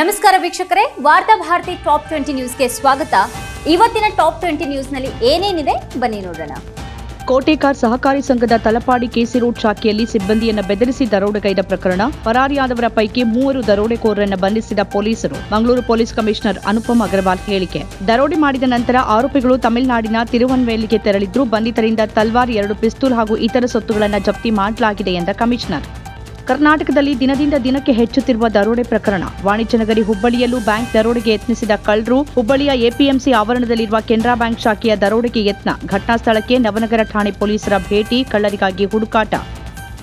ನಮಸ್ಕಾರ ವೀಕ್ಷಕರೇ, ವಾರ್ತಾ ಭಾರತಿ ಟಾಪ್ ಟ್ವೆಂಟಿ ನ್ಯೂಸ್ಗೆ ಸ್ವಾಗತ. ಇವತ್ತಿನ ಟಾಪ್ ಟ್ವೆಂಟಿ ನ್ಯೂಸ್ನಲ್ಲಿ ಏನೇನಿದೆ? ಬನ್ನಿ ನೋಡೋಣ. ಕೋಟೆಕಾರ್ ಸಹಕಾರಿ ಸಂಘದ ತಲಪಾಡಿ ಕೆಸಿ ರೋಡ್ ಶಾಖೆಯಲ್ಲಿ ಸಿಬ್ಬಂದಿಯನ್ನು ಬೆದರಿಸಿ ದರೋಡೆಗೈದ ಪ್ರಕರಣ. ಪರಾರಿಯಾದವರ ಪೈಕಿ ಮೂವರು ದರೋಡೆಕೋರರನ್ನು ಬಂಧಿಸಿದ ಪೊಲೀಸರು. ಮಂಗಳೂರು ಪೊಲೀಸ್ ಕಮಿಷನರ್ ಅನುಪಮ್ ಅಗರ್ವಾಲ್ ಹೇಳಿಕೆ. ದರೋಡೆ ಮಾಡಿದ ನಂತರ ಆರೋಪಿಗಳು ತಮಿಳುನಾಡಿನ ತಿರುವನ್ವೇಲಿಗೆ ತೆರಳಿದ್ರು ಬಂಧಿತರಿಂದ ತಲ್ವಾರ್ ಎರಡು ಪಿಸ್ತೂಲ್ ಹಾಗೂ ಇತರ ಸೊತ್ತುಗಳನ್ನು ಜಪ್ತಿ ಮಾಡಲಾಗಿದೆ ಎಂದ ಕಮಿಷನರ್. ಕರ್ನಾಟಕದಲ್ಲಿ ದಿನದಿಂದ ದಿನಕ್ಕೆ ಹೆಚ್ಚುತ್ತಿರುವ ದರೋಡೆ ಪ್ರಕರಣ. ವಾಣಿಜ್ಯ ನಗರಿ ಹುಬ್ಬಳ್ಳಿಯಲ್ಲೂ ಬ್ಯಾಂಕ್ ದರೋಡೆಗೆ ಯತ್ನಿಸಿದ ಕಳ್ಳರು. ಹುಬ್ಬಳ್ಳಿಯ ಎಪಿಎಂಸಿ ಆವರಣದಲ್ಲಿರುವ ಕೆನರಾ ಬ್ಯಾಂಕ್ ಶಾಖೆಯ ದರೋಡೆಗೆ ಯತ್ನ. ಘಟನಾ ಸ್ಥಳಕ್ಕೆ ನವನಗರ ಠಾಣೆ ಪೊಲೀಸರ ಭೇಟಿ, ಕಳ್ಳರಿಗಾಗಿ ಹುಡುಕಾಟ.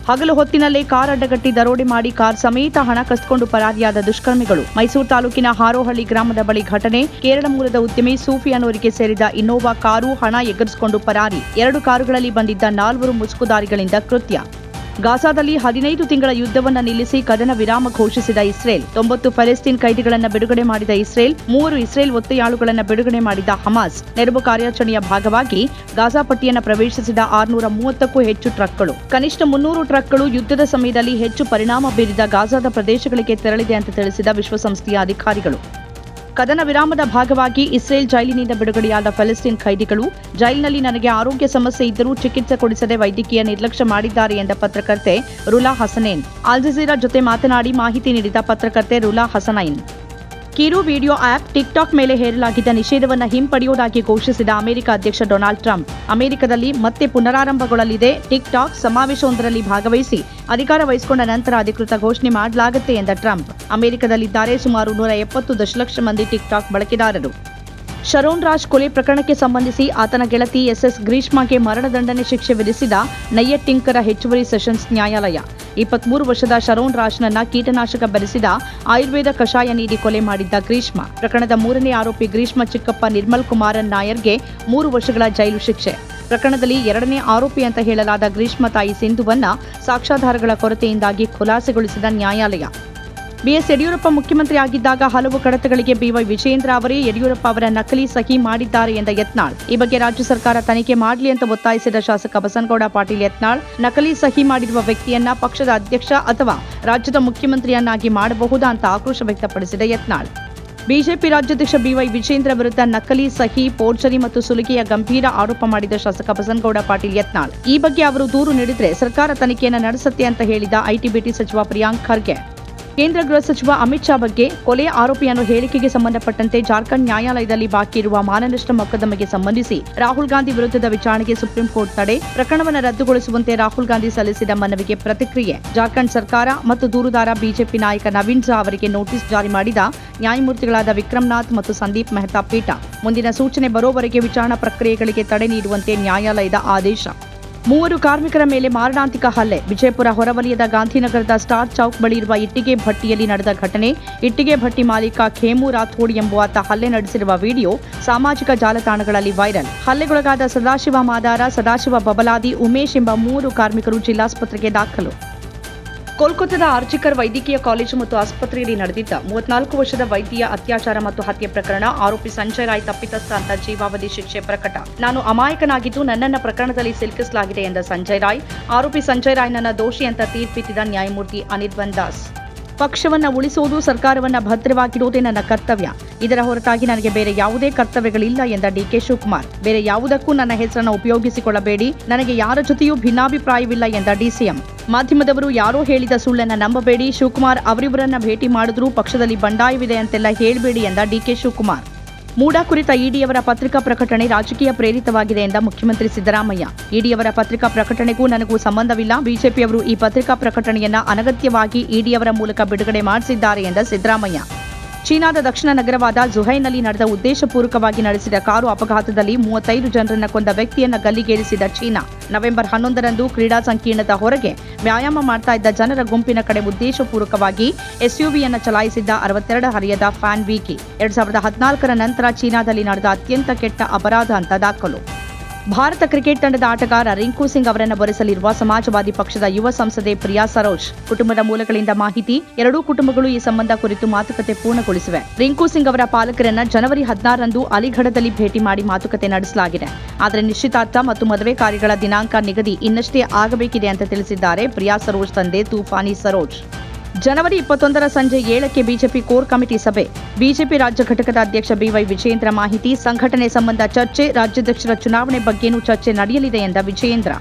ಹಗಲು ಹೊತ್ತಿನಲ್ಲೇ ಕಾರ್ ಅಡ್ಡಗಟ್ಟಿ ದರೋಡೆ ಮಾಡಿ ಕಾರ್ ಸಮೇತ ಹಣ ಕಸ್ಕೊಂಡು ಪರಾರಿಯಾದ ದುಷ್ಕರ್ಮಿಗಳು. ಮೈಸೂರು ತಾಲೂಕಿನ ಹಾರೋಹಳ್ಳಿ ಗ್ರಾಮದ ಬಳಿ ಘಟನೆ. ಕೇರಳ ಮೂಲದ ಉದ್ಯಮಿ ಸೂಫಿ ಅನ್ನೋರಿಗೆ ಸೇರಿದ ಇನ್ನೋವಾ ಕಾರು ಹಣ ಎಗರಿಸಿಕೊಂಡು ಪರಾರಿ. ಎರಡು ಕಾರುಗಳಲ್ಲಿ ಬಂದಿದ್ದ ನಾಲ್ವರು ಮುಸುಕುದಾರಿಗಳಿಂದ ಕೃತ್ಯ. ಗಾಜಾದಲ್ಲಿ ಹದಿನೈದು ತಿಂಗಳ ಯುದ್ಧವನ್ನು ನಿಲ್ಲಿಸಿ ಕದನ ವಿರಾಮ ಘೋಷಿಸಿದ ಇಸ್ರೇಲ್. ತೊಂಬತ್ತು ಫೆಲೆಸ್ತೀನ್ ಕೈದಿಗಳನ್ನು ಬಿಡುಗಡೆ ಮಾಡಿದ ಇಸ್ರೇಲ್, ಮೂವರು ಇಸ್ರೇಲ್ ಒತ್ತೆಯಾಳುಗಳನ್ನು ಬಿಡುಗಡೆ ಮಾಡಿದ ಹಮಾಸ್. ನೆರವು ಕಾರ್ಯಾಚರಣೆಯ ಭಾಗವಾಗಿ ಗಾಜಾ ಪಟ್ಟಿಯನ್ನು ಪ್ರವೇಶಿಸಿದ ಆರುನೂರ ಮೂವತ್ತಕ್ಕೂ ಹೆಚ್ಚು ಟ್ರಕ್ಗಳು. ಕನಿಷ್ಠ ಮುನ್ನೂರು ಟ್ರಕ್ಗಳು ಯುದ್ಧದ ಸಮಯದಲ್ಲಿ ಹೆಚ್ಚು ಪರಿಣಾಮ ಬೀರಿದ ಗಾಜಾದ ಪ್ರದೇಶಗಳಿಗೆ ತೆರಳಿದೆ ಅಂತ ತಿಳಿಸಿದ ವಿಶ್ವಸಂಸ್ಥೆಯ ಅಧಿಕಾರಿಗಳು. ಕದನ ವಿರಾಮದ ಭಾಗವಾಗಿ ಇಸ್ರೇಲ್ ಜೈಲಿನಿಂದ ಬಿಡುಗಡೆಯಾದ ಫಲಸ್ತೀನ್ ಖೈದಿಗಳು ಜೈಲಿನಲ್ಲಿ ನನಗೆ ಆರೋಗ್ಯ ಸಮಸ್ಯೆ ಇದ್ದರೂ ಚಿಕಿತ್ಸೆ ಕೊಡಿಸದೆ ವೈದ್ಯಕೀಯ ನಿರ್ಲಕ್ಷ್ಯ ಮಾಡಿದ್ದಾರೆ ಎಂದ ಪತ್ರಕರ್ತೆ ರುಲಾ ಹಸನೇನ್. ಅಲ್ ಜಜೀರಾ ಜೊತೆ ಮಾತನಾಡಿ ಮಾಹಿತಿ ನೀಡಿದ ಪತ್ರಕರ್ತೆ ರುಲಾ ಹಸನೈನ್. ಕಿರು ವಿಡಿಯೋ ಆಪ್ ಟಿಕ್ಟಾಕ್ ಮೇಲೆ ಹೇರಲಾಗಿದ್ದ ನಿಷೇಧವನ್ನು ಹಿಂಪಡೆಯುವುದಾಗಿ ಘೋಷಿಸಿದ ಅಮೆರಿಕ ಅಧ್ಯಕ್ಷ ಡೊನಾಲ್ಡ್ ಟ್ರಂಪ್. ಅಮೆರಿಕದಲ್ಲಿ ಮತ್ತೆ ಪುನರಾರಂಭಗೊಳ್ಳಲಿದೆ. ಟಿಕ್ಟಾಕ್ ಸಮಾವೇಶವೊಂದರಲ್ಲಿ ಭಾಗವಹಿಸಿ ಅಧಿಕಾರ ವಹಿಸಿಕೊಂಡ ನಂತರ ಅಧಿಕೃತ ಘೋಷಣೆ ಮಾಡಲಾಗುತ್ತೆ ಎಂದ ಟ್ರಂಪ್. ಅಮೆರಿಕದಲ್ಲಿದ್ದಾರೆ ಸುಮಾರು ನೂರ ಎಪ್ಪತ್ತು ದಶಲಕ್ಷ ಮಂದಿ ಟಿಕ್ಟಾಕ್ ಬಳಕೆದಾರರು. ಶರೋನ್ ರಾಜ್ ಕೊಲೆ ಪ್ರಕರಣಕ್ಕೆ ಸಂಬಂಧಿಸಿ ಆತನ ಗೆಳತಿ ಎಸ್ಎಸ್ ಗ್ರೀಷ್ಮಾಗೆ ಮರಣದಂಡನೆ ಶಿಕ್ಷೆ ವಿಧಿಸಿದ ನಯ್ಯಟ್ಟಿಂಕರ ಹೆಚ್ಚುವರಿ ಸೆಷನ್ಸ್ ನ್ಯಾಯಾಲಯ. ಇಪ್ಪತ್ಮೂರು ವರ್ಷದ ಶರೋನ್ ರಾಜ್ನನ್ನ ಕೀಟನಾಶಕ ಬೆರೆಸಿದ ಆಯುರ್ವೇದ ಕಷಾಯ ನೀಡಿ ಕೊಲೆ ಮಾಡಿದ್ದ ಗ್ರೀಷ್ಮ. ಪ್ರಕರಣದ ಮೂರನೇ ಆರೋಪಿ ಗ್ರೀಷ್ಮ ಚಿಕ್ಕಪ್ಪ ನಿರ್ಮಲ್ ಕುಮಾರನ್ ನಾಯರ್ಗೆ ಮೂರು ವರ್ಷಗಳ ಜೈಲು ಶಿಕ್ಷೆ. ಪ್ರಕರಣದಲ್ಲಿ ಎರಡನೇ ಆರೋಪಿ ಅಂತ ಹೇಳಲಾದ ಗ್ರೀಷ್ಮ ತಾಯಿ ಸಿಂಧುವನ್ನ ಸಾಕ್ಷ್ಯಾಧಾರಗಳ ಕೊರತೆಯಿಂದಾಗಿ ಖುಲಾಸೆಗೊಳಿಸಿದ ನ್ಯಾಯಾಲಯ. ಬಿಎಸ್ ಯಡಿಯೂರಪ್ಪ ಮುಖ್ಯಮಂತ್ರಿ ಆಗಿದ್ದಾಗ ಹಲವು ಕಡತಗಳಿಗೆ ಬಿವೈ ವಿಜಯೇಂದ್ರ ಅವರೇ ಯಡಿಯೂರಪ್ಪ ಅವರ ನಕಲಿ ಸಹಿ ಮಾಡಿದ್ದಾರೆ ಎಂದ ಯತ್ನಾಳ್. ಈ ಬಗ್ಗೆ ರಾಜ್ಯ ಸರ್ಕಾರ ತನಿಖೆ ಮಾಡಲಿ ಅಂತ ಒತ್ತಾಯಿಸಿದ ಶಾಸಕ ಬಸನಗೌಡ ಪಾಟೀಲ್ ಯತ್ನಾಳ್, ನಕಲಿ ಸಹಿ ಮಾಡಿರುವ ವ್ಯಕ್ತಿಯನ್ನ ಪಕ್ಷದ ಅಧ್ಯಕ್ಷ ಅಥವಾ ರಾಜ್ಯದ ಮುಖ್ಯಮಂತ್ರಿಯನ್ನಾಗಿ ಮಾಡಬಹುದಾ ಅಂತ ಆಕ್ರೋಶ ವ್ಯಕ್ತಪಡಿಸಿದ ಯತ್ನಾಳ್. ಬಿಜೆಪಿ ರಾಜ್ಯಾಧ್ಯಕ್ಷ ಬಿವೈ ವಿಜೇಂದ್ರ ವಿರುದ್ಧ ನಕಲಿ ಸಹಿ, ಪೋರ್ಜರಿ ಮತ್ತು ಸುಲಿಗೆಯ ಗಂಭೀರ ಆರೋಪ ಮಾಡಿದ ಶಾಸಕ ಬಸನಗೌಡ ಪಾಟೀಲ್ ಯತ್ನಾಳ್. ಈ ಬಗ್ಗೆ ಅವರು ದೂರು ನೀಡಿದರೆ ಸರ್ಕಾರ ತನಿಖೆಯನ್ನು ನಡೆಸುತ್ತೆ ಅಂತ ಹೇಳಿದ ಐಟಿ ಬಿಟಿ ಸಚಿವ ಪ್ರಿಯಾಂಕ್ ಖರ್ಗೆ. ಕೇಂದ್ರ ಗೃಹ ಸಚಿವ ಅಮಿತ್ ಶಾ ಬಗ್ಗೆ ಕೊಲೆ ಆರೋಪಿಯನ್ನು ಹೇಳಿಕೆಗೆ ಸಂಬಂಧಪಟ್ಟಂತೆ ಜಾರ್ಖಂಡ್ ನ್ಯಾಯಾಲಯದಲ್ಲಿ ಬಾಕಿ ಇರುವ ಮಾನನಷ್ಟ ಮೊಕದ್ದಮೆಗೆ ಸಂಬಂಧಿಸಿ ರಾಹುಲ್ ಗಾಂಧಿ ವಿರುದ್ಧದ ವಿಚಾರಣೆಗೆ ಸುಪ್ರೀಂ ಕೋರ್ಟ್ ತಡೆ, ಪ್ರಕರಣವನ್ನು ರದ್ದುಗೊಳಿಸುವಂತೆ ರಾಹುಲ್ ಗಾಂಧಿ ಸಲ್ಲಿಸಿದ ಮನವಿಗೆ ಪ್ರತಿಕ್ರಿಯೆ. ಜಾರ್ಖಂಡ್ ಸರ್ಕಾರ ಮತ್ತು ದೂರುದಾರ ಬಿಜೆಪಿ ನಾಯಕ ನವೀನ್ ಝಾ ಅವರಿಗೆ ನೋಟಿಸ್ ಜಾರಿ ಮಾಡಿದ ನ್ಯಾಯಮೂರ್ತಿಗಳಾದ ವಿಕ್ರಮನಾಥ್ ಮತ್ತು ಸಂದೀಪ್ ಮೆಹ್ತಾ ಪೀಠ. ಮುಂದಿನ ಸೂಚನೆ ಬರೋವರೆಗೆ ವಿಚಾರಣಾ ಪ್ರಕ್ರಿಯೆಗಳಿಗೆ ತಡೆ ನೀಡುವಂತೆ ನ್ಯಾಯಾಲಯದ ಆದೇಶ. ಮೂವರು ಕಾರ್ಮಿಕರ ಮೇಲೆ ಮಾರಣಾಂತಿಕ ಹಲ್ಲೆ. ವಿಜಯಪುರ ಹೊರವಲಯದ ಗಾಂಧಿನಗರದ ಸ್ಟಾರ್ ಚೌಕ್ ಬಳಿ ಇರುವ ಇಟ್ಟಿಗೆ ಭಟ್ಟಿಯಲ್ಲಿ ನಡೆದ ಘಟನೆ. ಇಟ್ಟಿಗೆ ಭಟ್ಟಿ ಮಾಲೀಕ ಖೇಮು ರಾಥೋಡ್ ಎಂಬುವಾತ ಹಲ್ಲೆ ನಡೆಸಿರುವ ವಿಡಿಯೋ ಸಾಮಾಜಿಕ ಜಾಲತಾಣಗಳಲ್ಲಿ ವೈರಲ್. ಹಲ್ಲೆಗೊಳಗಾದ ಸದಾಶಿವ ಮಾದಾರ, ಸದಾಶಿವ ಬಬಲಾದಿ, ಉಮೇಶ್ ಎಂಬ ಮೂವರು ಕಾರ್ಮಿಕರು ಜಿಲ್ಲಾಸ್ಪತ್ರೆಗೆ ದಾಖಲು. ಕೋಲ್ಕತ್ತಾದ ಆರ್ಜಿಕರ್ ವೈದ್ಯಕೀಯ ಕಾಲೇಜು ಮತ್ತು ಆಸ್ಪತ್ರೆಯಲ್ಲಿ ನಡೆದಿದ್ದ ಮೂವತ್ನಾಲ್ಕು ವರ್ಷದ ವೈದ್ಯ ಅತ್ಯಾಚಾರ ಮತ್ತು ಹತ್ಯೆ ಪ್ರಕರಣ ಆರೋಪಿ ಸಂಜಯ್ ರಾಯ್ ತಪ್ಪಿತಸ್ಥ ಅಂತ ಜೀವಾವಧಿ ಶಿಕ್ಷೆ ಪ್ರಕಟ. ನಾನು ಅಮಾಯಕನಾಗಿದ್ದು ನನ್ನನ್ನ ಪ್ರಕರಣದಲ್ಲಿ ಸಿಲುಕಿಸಲಾಗಿದೆ ಎಂದ ಸಂಜಯ್ ರಾಯ್. ಆರೋಪಿ ಸಂಜಯ್ ರಾಯ್ ನನ್ನ ದೋಷಿ ಅಂತ ತೀರ್ಪಿತ್ತಿದ ನ್ಯಾಯಮೂರ್ತಿ ಅನಿರ್ಬನ್ ದಾಸ್. ಪಕ್ಷವನ್ನ ಉಳಿಸುವುದು ಸರ್ಕಾರವನ್ನ ಭದ್ರವಾಗಿಡುವುದೇ ನನ್ನ ಕರ್ತವ್ಯ. ಇದರ ಹೊರತಾಗಿ ನನಗೆ ಬೇರೆ ಯಾವುದೇ ಕರ್ತವ್ಯಗಳಿಲ್ಲ ಎಂದ ಡಿಕೆ ಶಿವಕುಮಾರ್. ಬೇರೆ ಯಾವುದಕ್ಕೂ ನನ್ನ ಹೆಸರನ್ನು ಉಪಯೋಗಿಸಿಕೊಳ್ಳಬೇಡಿ. ನನಗೆ ಯಾರ ಜೊತೆಯೂ ಭಿನ್ನಾಭಿಪ್ರಾಯವಿಲ್ಲ ಎಂದ ಡಿಸಿಎಂ ಮಾಧ್ಯಮದವರು ಯಾರೋ ಹೇಳಿದ ಸುಳ್ಳನ್ನ ನಂಬಬೇಡಿ. ಶಿವಕುಮಾರ್ ಅವರಿವರನ್ನ ಭೇಟಿ ಮಾಡಿದ್ರೂ ಪಕ್ಷದಲ್ಲಿ ಬಂಡಾಯವಿದೆ ಅಂತೆಲ್ಲ ಹೇಳಬೇಡಿ ಎಂದ ಡಿಕೆ ಶಿವಕುಮಾರ್. ಮೂಡಾ ಕುರಿತ ಇಡಿಯವರ ಪತ್ರಿಕಾ ಪ್ರಕಟಣೆ ರಾಜಕೀಯ ಪ್ರೇರಿತವಾಗಿದೆ ಎಂದ ಮುಖ್ಯಮಂತ್ರಿ ಸಿದ್ದರಾಮಯ್ಯ. ಇಡಿಯವರ ಪತ್ರಿಕಾ ಪ್ರಕಟಣೆಗೂ ನನಗೂ ಸಂಬಂಧವಿಲ್ಲ. ಬಿಜೆಪಿಯವರು ಈ ಪತ್ರಿಕಾ ಪ್ರಕಟಣೆಯನ್ನ ಅನಗತ್ಯವಾಗಿ ಇಡಿಯವರ ಮೂಲಕ ಬಿಡುಗಡೆ ಮಾಡಿಸಿದ್ದಾರೆ ಎಂದ ಸಿದ್ದರಾಮಯ್ಯ. ಚೀನಾದ ದಕ್ಷಿಣ ನಗರವಾದ ಜುಹೈನಲ್ಲಿ ನಡೆದ ಉದ್ದೇಶಪೂರ್ವಕವಾಗಿ ನಡೆಸಿದ ಕಾರು ಅಪಘಾತದಲ್ಲಿ ಮೂವತ್ತೈದು ಜನರನ್ನ ಕೊಂದ ವ್ಯಕ್ತಿಯನ್ನ ಗಲ್ಲಿಗೇರಿಸಿದ ಚೀನಾ. ನವೆಂಬರ್ ಹನ್ನೊಂದರಂದು ಕ್ರೀಡಾ ಸಂಕೀರ್ಣದ ಹೊರಗೆ ವ್ಯಾಯಾಮ ಮಾಡ್ತಾ ಇದ್ದ ಜನರ ಗುಂಪಿನ ಕಡೆ ಉದ್ದೇಶಪೂರ್ವಕವಾಗಿ ಎಸ್ಯುವಿಯನ್ನ ಚಲಾಯಿಸಿದ್ದ ಅರವತ್ತೆರಡು ಹರಿಯದ ಫ್ಯಾನ್ ವೀಕಿ. ಎರಡ್ ಸಾವಿರದ ಹದಿನಾಲ್ಕರ ನಂತರ ಚೀನಾದಲ್ಲಿ ನಡೆದ ಅತ್ಯಂತ ಕೆಟ್ಟ ಅಪರಾಧ ಅಂತ ದಾಖಲು. ಭಾರತ ಕ್ರಿಕೆಟ್ ತಂಡದ ಆಟಗಾರ ರಿಂಕು ಸಿಂಗ್ ಅವರನ್ನು ಬರೆಸಲಿರುವ ಸಮಾಜವಾದಿ ಪಕ್ಷದ ಯುವ ಸಂಸದೆ ಪ್ರಿಯಾ ಸರೋಜ್. ಕುಟುಂಬದ ಮೂಲಗಳಿಂದ ಮಾಹಿತಿ, ಎರಡೂ ಕುಟುಂಬಗಳು ಈ ಸಂಬಂಧ ಕುರಿತು ಮಾತುಕತೆ ಪೂರ್ಣಗೊಳಿಸಿವೆ. ರಿಂಕು ಸಿಂಗ್ ಅವರ ಪಾಲಕರನ್ನ ಜನವರಿ ಹದಿನಾರರಂದು ಅಲಿಗಢದಲ್ಲಿ ಭೇಟಿ ಮಾಡಿ ಮಾತುಕತೆ ನಡೆಸಲಾಗಿದೆ. ಆದರೆ ನಿಶ್ಚಿತಾರ್ಥ ಮತ್ತು ಮದುವೆ ಕಾರ್ಯಗಳ ದಿನಾಂಕ ನಿಗದಿ ಇನ್ನಷ್ಟೇ ಆಗಬೇಕಿದೆ ಅಂತ ತಿಳಿಸಿದ್ದಾರೆ ಪ್ರಿಯಾ ಸರೋಜ್ ತಂದೆ ತೂಫಾನಿ ಸರೋಜ್. ಜನವರಿ ಇಪ್ಪತ್ತೊಂದರ ಸಂಜೆ ಏಳಕ್ಕೆ ಬಿಜೆಪಿ ಕೋರ್ ಕಮಿಟಿ ಸಭೆ. ಬಿಜೆಪಿ ರಾಜ್ಯ ಘಟಕದ ಅಧ್ಯಕ್ಷ ಬಿವೈ ವಿಜಯೇಂದ್ರ ಮಾಹಿತಿ, ಸಂಘಟನೆ ಸಂಬಂಧ ಚರ್ಚೆ, ರಾಜ್ಯಾಧ್ಯಕ್ಷರ ಚುನಾವಣೆ ಬಗ್ಗೆನೂ ಚರ್ಚೆ ನಡೆಯಲಿದೆ ಎಂದ ವಿಜಯೇಂದ್ರ.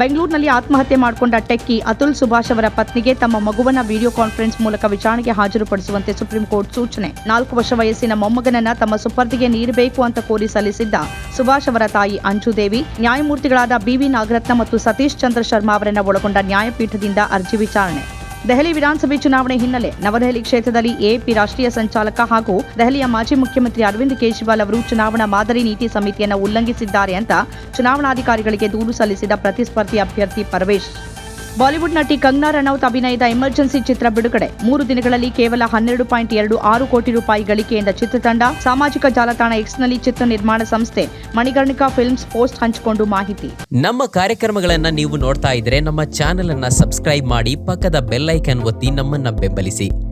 ಬೆಂಗಳೂರಿನಲ್ಲಿ ಆತ್ಮಹತ್ಯೆ ಮಾಡಿಕೊಂಡ ಟೆಕ್ಕಿ ಅತುಲ್ ಸುಭಾಷ್ ಅವರ ಪತ್ನಿಗೆ ತಮ್ಮ ಮಗುವನ್ನ ವಿಡಿಯೋ ಕಾನ್ಫರೆನ್ಸ್ ಮೂಲಕ ವಿಚಾರಣೆಗೆ ಹಾಜರುಪಡಿಸುವಂತೆ ಸುಪ್ರೀಂ ಕೋರ್ಟ್ ಸೂಚನೆ. ನಾಲ್ಕು ವರ್ಷ ವಯಸ್ಸಿನ ಮೊಮ್ಮಗನನ್ನ ತಮ್ಮ ಸುಪರ್ದಿಗೆ ನೀಡಬೇಕು ಅಂತ ಕೋರಿ ಸಲ್ಲಿಸಿದ್ದ ಸುಭಾಷ್ ಅವರ ತಾಯಿ ಅಂಜುದೇವಿ, ನ್ಯಾಯಮೂರ್ತಿಗಳಾದ ಬಿವಿ ನಾಗರತ್ನ ಮತ್ತು ಸತೀಶ್ ಚಂದ್ರ ಶರ್ಮಾ ಅವರನ್ನ ಒಳಗೊಂಡ ನ್ಯಾಯಪೀಠದಿಂದ ಅರ್ಜಿ ವಿಚಾರಣೆ. ದೆಹಲಿ ವಿಧಾನಸಭೆ ಚುನಾವಣೆ ಹಿನ್ನೆಲೆ ನವದೆಹಲಿ ಕ್ಷೇತ್ರದಲ್ಲಿ ಎಪಿ ರಾಷ್ಟ್ರೀಯ ಸಂಚಾಲಕ ಹಾಗೂ ದೆಹಲಿಯ ಮಾಜಿ ಮುಖ್ಯಮಂತ್ರಿ ಅರವಿಂದ್ ಕೇಜ್ರಿವಾಲ್ ಅವರು ಚುನಾವಣಾ ಮಾದರಿ ನೀತಿ ಸಮಿತಿಯನ್ನು ಉಲ್ಲಂಘಿಸಿದ್ದಾರೆ ಅಂತ ಚುನಾವಣಾಧಿಕಾರಿಗಳಿಗೆ ದೂರು ಸಲ್ಲಿಸಿದ ಪ್ರತಿಸ್ಪರ್ಧಿ ಅಭ್ಯರ್ಥಿ ಪರವೇಶ್. ಬಾಲಿವುಡ್ ನಟಿ ಕಂಗ್ನಾ ರಣೌತ್ ಅಭಿನಯದ ಎಮರ್ಜೆನ್ಸಿ ಚಿತ್ರ ಬಿಡುಗಡೆ. ಮೂರು ದಿನಗಳಲ್ಲಿ ಕೇವಲ ಹನ್ನೆರಡು ಪಾಯಿಂಟ್ ಎರಡು ಆರು ಕೋಟಿ ರೂಪಾಯಿ ಗಳಿಕೆಯಿಂದ ಚಿತ್ರತಂಡ. ಸಾಮಾಜಿಕ ಜಾಲತಾಣ ಎಕ್ಸ್ನಲ್ಲಿ ಚಿತ್ರ ನಿರ್ಮಾಣ ಸಂಸ್ಥೆ ಮಣಿಗರ್ಣಿಕಾ ಫಿಲ್ಮ್ಸ್ ಪೋಸ್ಟ್ ಹಂಚಿಕೊಂಡು ಮಾಹಿತಿ. ನಮ್ಮ ಕಾರ್ಯಕ್ರಮಗಳನ್ನ ನೀವು ನೋಡ್ತಾ ಇದ್ರೆ ನಮ್ಮ ಚಾನೆಲ್ ಅನ್ನ ಸಬ್ಸ್ಕ್ರೈಬ್ ಮಾಡಿ ಪಕ್ಕದ ಬೆಲ್ ಐಕನ್ ಒತ್ತಿ ನಮ್ಮನ್ನ ಬೆಂಬಲಿಸಿ.